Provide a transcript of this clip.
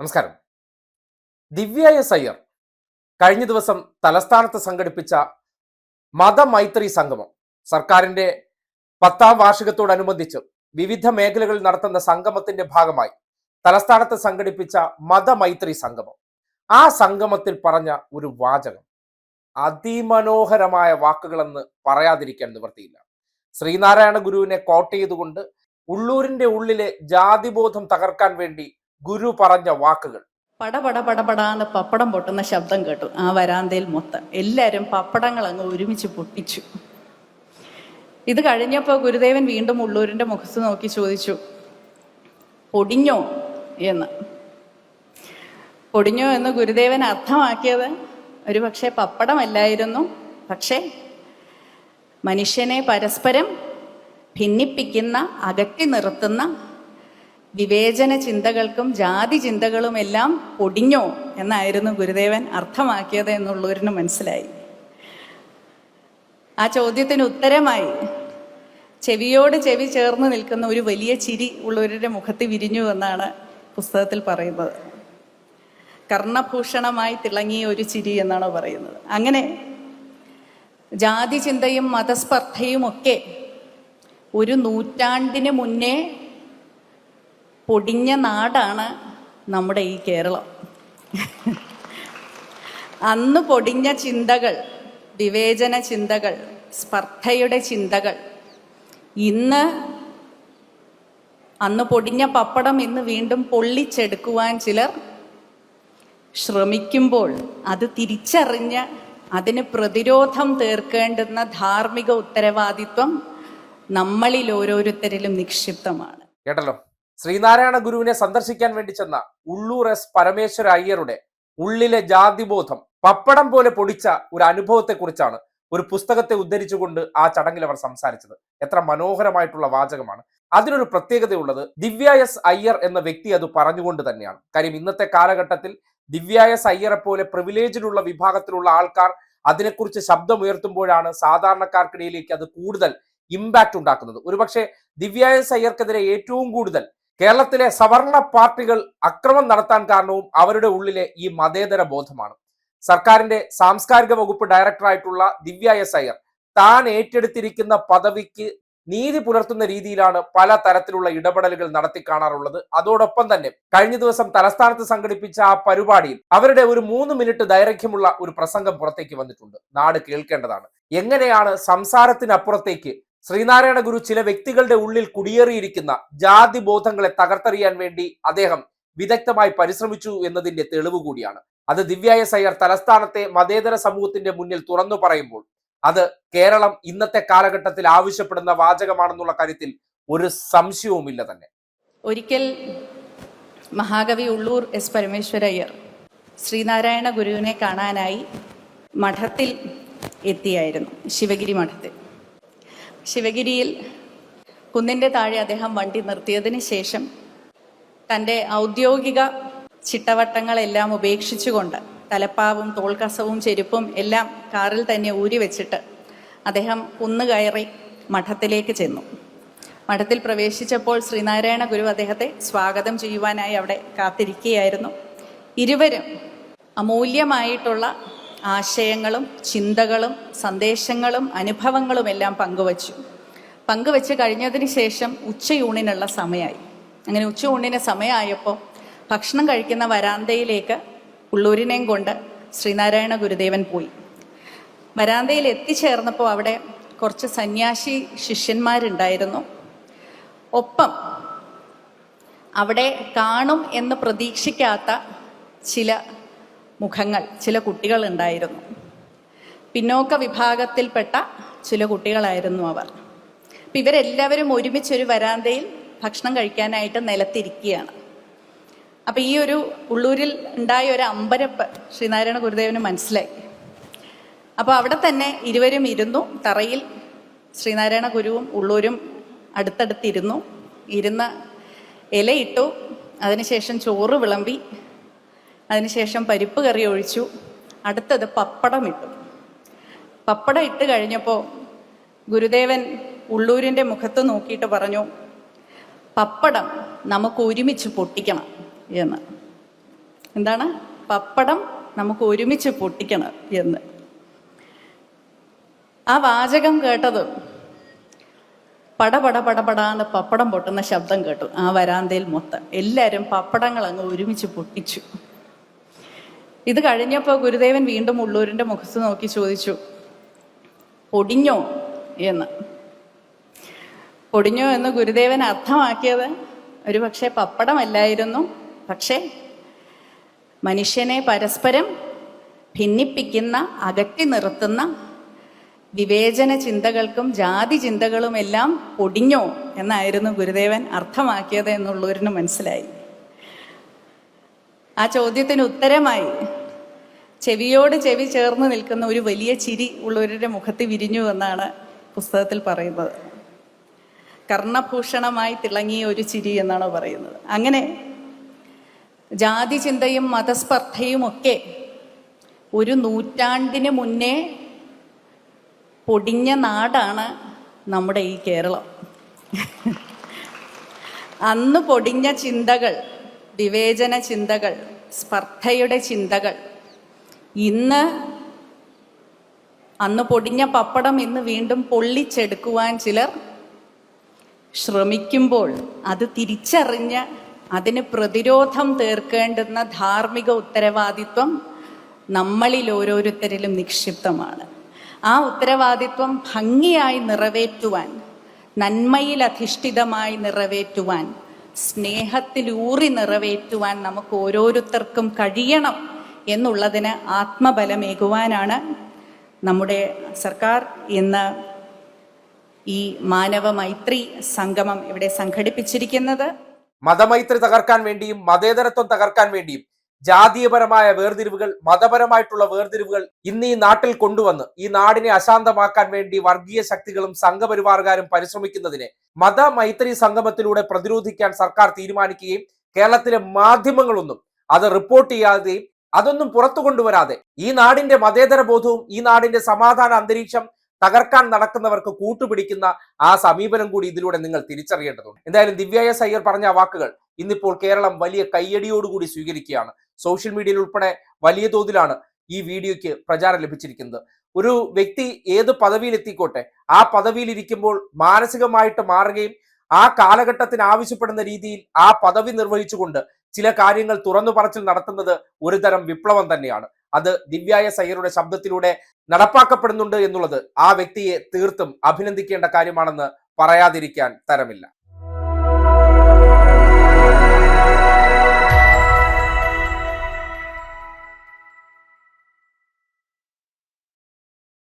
നമസ്കാരം. ദിവ്യ എസ് അയ്യർ കഴിഞ്ഞ ദിവസം തലസ്ഥാനത്ത് സംഘടിപ്പിച്ച മതമൈത്രി സംഗമം. സർക്കാരിന്റെ പത്താം വാർഷികത്തോടനുബന്ധിച്ച് വിവിധ മേഖലകളിൽ നടത്തുന്ന സംഗമത്തിന്റെ ഭാഗമായി തലസ്ഥാനത്ത് സംഘടിപ്പിച്ച മതമൈത്രി സംഗമം. ആ സംഗമത്തിൽ പറഞ്ഞ ഒരു വാചകം. അതിമനോഹരമായ വാക്കുകളെന്ന് പറയാതിരിക്കാൻ നിവൃത്തിയില്ല. ശ്രീനാരായണ ഗുരുവിനെ കോട്ട് ചെയ്തുകൊണ്ട് ഉള്ളൂരിന്റെ ഉള്ളിലെ ജാതിബോധം തകർക്കാൻ വേണ്ടി ഗുരു പറഞ്ഞ വാക്കുകൾ. പടപട പടപടാന്ന് പപ്പടം പൊട്ടുന്ന ശബ്ദം കേട്ടു. ആ വരാന്തയിൽ മൊത്തം എല്ലാവരും പപ്പടങ്ങൾ അങ്ങ് ഒരുമിച്ച് പൊട്ടിച്ചു. ഇത് കഴിഞ്ഞപ്പോൾ ഗുരുദേവൻ വീണ്ടും ഉള്ളൂരിന്റെ മുഖത്ത് നോക്കി ചോദിച്ചു പൊടിഞ്ഞോ? എന്ന്. പൊടിഞ്ഞോ എന്ന് ഗുരുദേവൻ അർത്ഥമാക്കിയത് ഒരു പക്ഷേ പപ്പടമല്ലായിരുന്നു. പക്ഷേ മനുഷ്യനെ പരസ്പരം ഭിന്നിപ്പിക്കുന്ന അകറ്റി നിർത്തുന്ന വിവേചന ചിന്തകൾക്കും ജാതി ചിന്തകളും എല്ലാം പൊടിഞ്ഞോ എന്നായിരുന്നു ഗുരുദേവൻ അർത്ഥമാക്കിയത് എന്നുള്ളവരിന് മനസ്സിലായി. ആ ചോദ്യത്തിന് ഉത്തരമായി. ചെവിയോട് ചെവി ചേർന്ന് നിൽക്കുന്ന ഒരു വലിയ ചിരി ഉള്ളവരുടെ മുഖത്ത് വിരിഞ്ഞു എന്നാണ് പുസ്തകത്തിൽ പറയുന്നത്. കർണഭൂഷണമായി തിളങ്ങിയ ഒരു ചിരി എന്നാണ് പറയുന്നത്. അങ്ങനെ ജാതി ചിന്തയും മതസ്പർദ്ധയും ഒക്കെ ഒരു നൂറ്റാണ്ടിന് മുന്നേ പൊടിഞ്ഞ നാടാണ് നമ്മുടെ ഈ കേരളം. അന്ന് പൊടിഞ്ഞ ചിന്തകൾ വിവേചന ചിന്തകൾ സ്പർദ്ധയുടെ ചിന്തകൾ ഇന്ന് അന്ന് പൊടിഞ്ഞ പപ്പടം ഇന്ന് വീണ്ടും പൊള്ളിച്ചെടുക്കുവാൻ ചിലർ ശ്രമിക്കുമ്പോൾ അത് തിരിച്ചറിഞ്ഞ് അതിന് പ്രതിരോധം തീർക്കേണ്ടുന്ന ധാർമ്മിക ഉത്തരവാദിത്വം നമ്മളിൽ ഓരോരുത്തരിലും നിക്ഷിപ്തമാണ്. കേട്ടല്ലോ. ശ്രീനാരായണ ഗുരുവിനെ സന്ദർശിക്കാൻ വേണ്ടി ചെന്ന ഉള്ളൂർ എസ് പരമേശ്വര അയ്യരുടെ ഉള്ളിലെ ജാതിബോധം പപ്പടം പോലെ പൊടിച്ച ഒരു അനുഭവത്തെക്കുറിച്ചാണ് ഒരു പുസ്തകത്തെ ഉദ്ധരിച്ചുകൊണ്ട് ആ ചടങ്ങിൽ അവർ സംസാരിച്ചത്. എത്ര മനോഹരമായിട്ടുള്ള വാചകമാണ്. അതിനൊരു പ്രത്യേകതയുള്ളത് ദിവ്യ എസ് അയ്യർ എന്ന വ്യക്തി അത് പറഞ്ഞുകൊണ്ട് തന്നെയാണ്. കാര്യം ഇന്നത്തെ കാലഘട്ടത്തിൽ ദിവ്യ എസ് അയ്യറെ പോലെ പ്രിവിലേജിലുള്ള വിഭാഗത്തിലുള്ള ആൾക്കാർ അതിനെക്കുറിച്ച് ശബ്ദമുയർത്തുമ്പോഴാണ് സാധാരണക്കാർക്കിടയിലേക്ക് അത് കൂടുതൽ ഇമ്പാക്ട് ഉണ്ടാക്കുന്നത്. ഒരുപക്ഷെ ദിവ്യ എസ് അയ്യർക്കെതിരെ ഏറ്റവും കൂടുതൽ കേരളത്തിലെ സവർണ പാർട്ടികൾ അക്രമം നടത്താൻ കാരണവും അവരുടെ ഉള്ളിലെ ഈ മതേതര ബോധമാണ്. സർക്കാരിന്റെ സാംസ്കാരിക വകുപ്പ് ഡയറക്ടറായിട്ടുള്ള ദിവ്യ എസ് അയ്യർ താൻ ഏറ്റെടുത്തിരിക്കുന്ന പദവിക്ക് നീതി പുലർത്തുന്ന രീതിയിലാണ് പല തരത്തിലുള്ള ഇടപെടലുകൾ നടത്തി കാണാറുള്ളത്. അതോടൊപ്പം തന്നെ കഴിഞ്ഞ ദിവസം തലസ്ഥാനത്ത് സംഘടിപ്പിച്ച ആ പരിപാടിയിൽ അവരുടെ ഒരു മൂന്ന് മിനിറ്റ് ദൈർഘ്യമുള്ള ഒരു പ്രസംഗം പുറത്തേക്ക് വന്നിട്ടുണ്ട്. നാട് കേൾക്കേണ്ടതാണ്. എങ്ങനെയാണ് സംസാരത്തിനപ്പുറത്തേക്ക് ശ്രീനാരായണ ഗുരു ചില വ്യക്തികളുടെ ഉള്ളിൽ കുടിയേറിയിരിക്കുന്ന ജാതി ബോധങ്ങളെ തകർത്തെറിയാൻ വേണ്ടി അദ്ദേഹം വിദഗ്ധമായി പരിശ്രമിച്ചു എന്നതിന്റെ തെളിവ് കൂടിയാണ്. അത് ദിവ്യായ സയ്യർ തലസ്ഥാനത്തെ മതേതര സമൂഹത്തിന്റെ മുന്നിൽ തുറന്നു പറയുമ്പോൾ അത് കേരളം ഇന്നത്തെ കാലഘട്ടത്തിൽ ആവശ്യപ്പെടുന്ന വാചകമാണെന്നുള്ള കാര്യത്തിൽ ഒരു സംശയവുമില്ല തന്നെ. ഒരിക്കൽ മഹാകവി ഉള്ളൂർ എസ് പരമേശ്വരയ്യർ ശ്രീനാരായണ ഗുരുവിനെ കാണാനായി മഠത്തിൽ എത്തിയായിരുന്നു ശിവഗിരി മഠത്തിൽ. ശിവഗിരിയിൽ കുന്നിന്റെ താഴെ അദ്ദേഹം വണ്ടി നിർത്തിയതിന് ശേഷം തന്റെ ഔദ്യോഗിക ചിട്ടവട്ടങ്ങളെല്ലാം ഉപേക്ഷിച്ചുകൊണ്ട് തലപ്പാവും തോൾക്കസവും ചെരുപ്പും എല്ലാം കാറിൽ തന്നെ ഊരി വെച്ചിട്ട് അദ്ദേഹം കുന്ന് കയറി മഠത്തിലേക്ക് ചെന്നു. മഠത്തിൽ പ്രവേശിച്ചപ്പോൾ ശ്രീനാരായണ ഗുരു അദ്ദേഹത്തെ സ്വാഗതം ചെയ്യുവാനായി അവിടെ കാത്തിരിക്കുകയായിരുന്നു. ഇരുവരും അമൂല്യമായിട്ടുള്ള ആശയങ്ങളും ചിന്തകളും സന്ദേശങ്ങളും അനുഭവങ്ങളും എല്ലാം പങ്കുവച്ചു. പങ്കുവച്ച് കഴിഞ്ഞതിന് ശേഷം ഉച്ചയൂണിനുള്ള സമയമായി അങ്ങനെ ഉച്ചയൂണിന് സമയമായപ്പോൾ ഭക്ഷണം കഴിക്കുന്ന വരാന്തയിലേക്ക് ഉള്ളൂരിനെയും കൊണ്ട് ശ്രീനാരായണ ഗുരുദേവൻ പോയി. വരാന്തയിൽ എത്തിച്ചേർന്നപ്പോൾ അവിടെ കുറച്ച് സന്യാസി ശിഷ്യന്മാരുണ്ടായിരുന്നു. ഒപ്പം അവിടെ കാണും എന്ന് പ്രതീക്ഷിക്കാത്ത ചില മുഖങ്ങൾ ചില കുട്ടികളുണ്ടായിരുന്നു. പിന്നോക്ക വിഭാഗത്തിൽപ്പെട്ട ചില കുട്ടികളായിരുന്നു അവർ. അപ്പം ഇവരെല്ലാവരും ഒരുമിച്ചൊരു വരാന്തയിൽ ഭക്ഷണം കഴിക്കാനായിട്ട് നിലത്തിരിക്കുകയാണ്. അപ്പം ഈ ഒരു ഉള്ളൂരിൽ ഉണ്ടായ ഒരു അമ്പരപ്പ് ശ്രീനാരായണ ഗുരുദേവന് മനസ്സിലായി. അപ്പോൾ അവിടെ തന്നെ ഇരുവരും ഇരുന്നു തറയിൽ ശ്രീനാരായണ ഗുരുവും ഉള്ളൂരും അടുത്തടുത്തിരുന്നു ഇരുന്ന് ഇലയിട്ടു അതിനുശേഷം ചോറ് വിളമ്പി അതിനുശേഷം പരിപ്പ് കറി ഒഴിച്ചു. അടുത്തത് പപ്പടം ഇട്ടു. പപ്പടം ഇട്ട് കഴിഞ്ഞപ്പോൾ ഗുരുദേവൻ ഉള്ളൂരിന്റെ മുഖത്ത് നോക്കിയിട്ട് പറഞ്ഞു പപ്പടം നമുക്ക് ഒരുമിച്ച് പൊട്ടിക്കണം എന്ന്. എന്താണ്? പപ്പടം നമുക്ക് ഒരുമിച്ച് പൊട്ടിക്കണം എന്ന്. ആ വാചകം കേട്ടത് പടപട പടപടാന്ന് പപ്പടം പൊട്ടുന്ന ശബ്ദം കേട്ടു. ആ വരാന്തയിൽ മൊത്തം എല്ലാവരും പപ്പടങ്ങൾ അങ്ങ് ഒരുമിച്ച് പൊട്ടിച്ചു. ഇത് കഴിഞ്ഞപ്പോൾ ഗുരുദേവൻ വീണ്ടും ഉള്ളൂരിന്റെ മുഖത്ത് നോക്കി ചോദിച്ചു പൊടിഞ്ഞോ? എന്ന്. പൊടിഞ്ഞോ എന്ന് ഗുരുദേവൻ അർത്ഥമാക്കിയത് ഒരു പക്ഷേ പപ്പടമല്ലായിരുന്നു. പക്ഷേ മനുഷ്യനെ പരസ്പരം ഭിന്നിപ്പിക്കുന്ന അകറ്റി നിർത്തുന്ന വിവേചന ചിന്തകൾക്കും ജാതി ചിന്തകളുമെല്ലാം പൊടിഞ്ഞോ? എന്നായിരുന്നു ഗുരുദേവൻ അർത്ഥമാക്കിയത് എന്നുള്ളവരിന് മനസ്സിലായി. ആ ചോദ്യത്തിന് ഉത്തരമായി. ചെവിയോട് ചെവി ചേർന്ന് നിൽക്കുന്ന ഒരു വലിയ ചിരി ഉള്ളവരുടെ മുഖത്ത് വിരിഞ്ഞു എന്നാണ് പുസ്തകത്തിൽ പറയുന്നത്. കർണഭൂഷണമായി തിളങ്ങിയ ഒരു ചിരി എന്നാണ് പറയുന്നത്. അങ്ങനെ ജാതി ചിന്തയും മതസ്പർദ്ധയും ഒക്കെ ഒരു നൂറ്റാണ്ടിന് മുന്നേ പൊടിഞ്ഞ നാടാണ് നമ്മുടെ ഈ കേരളം. അന്ന് പൊടിഞ്ഞ ചിന്തകൾ വിവേചന ചിന്തകൾ സ്പർദ്ധയുടെ ചിന്തകൾ. ഇന്ന് അന്ന് പൊടിഞ്ഞ പപ്പടം ഇന്ന് വീണ്ടും പൊള്ളിച്ചെടുക്കുവാൻ ചിലർ ശ്രമിക്കുമ്പോൾ അത് തിരിച്ചറിഞ്ഞ് അതിന് പ്രതിരോധം തീർക്കേണ്ടുന്ന ധാർമ്മിക ഉത്തരവാദിത്വം നമ്മളിൽ ഓരോരുത്തരിലും നിക്ഷിപ്തമാണ്. ആ ഉത്തരവാദിത്വം ഭംഗിയായി നിറവേറ്റുവാൻ നന്മയിൽ അധിഷ്ഠിതമായി നിറവേറ്റുവാൻ സ്നേഹത്തിലൂറി നിറവേറ്റുവാൻ നമുക്ക് ഓരോരുത്തർക്കും കഴിയണം എന്നുള്ളതിന് ആത്മബലമേകുവാനാണ് നമ്മുടെ സർക്കാർ ഇന്ന് ഈ മാനവ മൈത്രി സംഗമം ഇവിടെ സംഘടിപ്പിച്ചിരിക്കുന്നത്. മതമൈത്രി തകർക്കാൻ വേണ്ടിയും മതേതരത്വം തകർക്കാൻ വേണ്ടിയും ജാതീയപരമായ വേർതിരിവുകൾ മതപരമായിട്ടുള്ള വേർതിരിവുകൾ ഇന്ന് ഈ നാട്ടിൽ കൊണ്ടുവന്ന് ഈ നാടിനെ അശാന്തമാക്കാൻ വേണ്ടി വർഗീയ ശക്തികളും സംഘപരിവാറുകാരും പരിശ്രമിക്കുന്നതിനെ മതമൈത്രി സംഗമത്തിലൂടെ പ്രതിരോധിക്കാൻ സർക്കാർ തീരുമാനിക്കുകയും കേരളത്തിലെ മാധ്യമങ്ങളൊന്നും അത് റിപ്പോർട്ട് ചെയ്യാതെയും അതൊന്നും പുറത്തു കൊണ്ടുവരാതെ ഈ നാടിന്റെ മതേതര ബോധവും ഈ നാടിന്റെ സമാധാന അന്തരീക്ഷം തകർക്കാൻ നടക്കുന്നവർക്ക് കൂട്ടുപിടിക്കുന്ന ആ സമീപനം കൂടി ഇതിലൂടെ നിങ്ങൾ തിരിച്ചറിയേണ്ടതുണ്ട്. എന്തായാലും ദിവ്യ എസ് അയ്യർ പറഞ്ഞ വാക്കുകൾ ഇന്നിപ്പോൾ കേരളം വലിയ കയ്യടിയോടുകൂടി സ്വീകരിക്കുകയാണ്. സോഷ്യൽ മീഡിയയിൽ ഉൾപ്പെടെ വലിയ തോതിലാണ് ഈ വീഡിയോയ്ക്ക് പ്രചാരം ലഭിച്ചിരിക്കുന്നത്. ഒരു വ്യക്തി ഏത് പദവിയിൽ എത്തിക്കോട്ടെ ആ പദവിയിൽ ഇരിക്കുമ്പോൾ മാനസികമായിട്ട് മാറുകയും ആ കാലഘട്ടത്തിന് ആവശ്യപ്പെടുന്ന രീതിയിൽ ആ പദവി നിർവഹിച്ചുകൊണ്ട് ചില കാര്യങ്ങൾ തുറന്നു പറച്ചിൽ നടത്തുന്നത് ഒരുതരം വിപ്ലവം തന്നെയാണ്. അത് ദിവ്യായ സയ്യറുടെ ശബ്ദത്തിലൂടെ നടപ്പാക്കപ്പെടുന്നുണ്ട് എന്നുള്ളത് ആ വ്യക്തിയെ തീർത്തും അഭിനന്ദിക്കേണ്ട കാര്യമാണെന്ന് പറയാതിരിക്കാൻ തരമില്ല.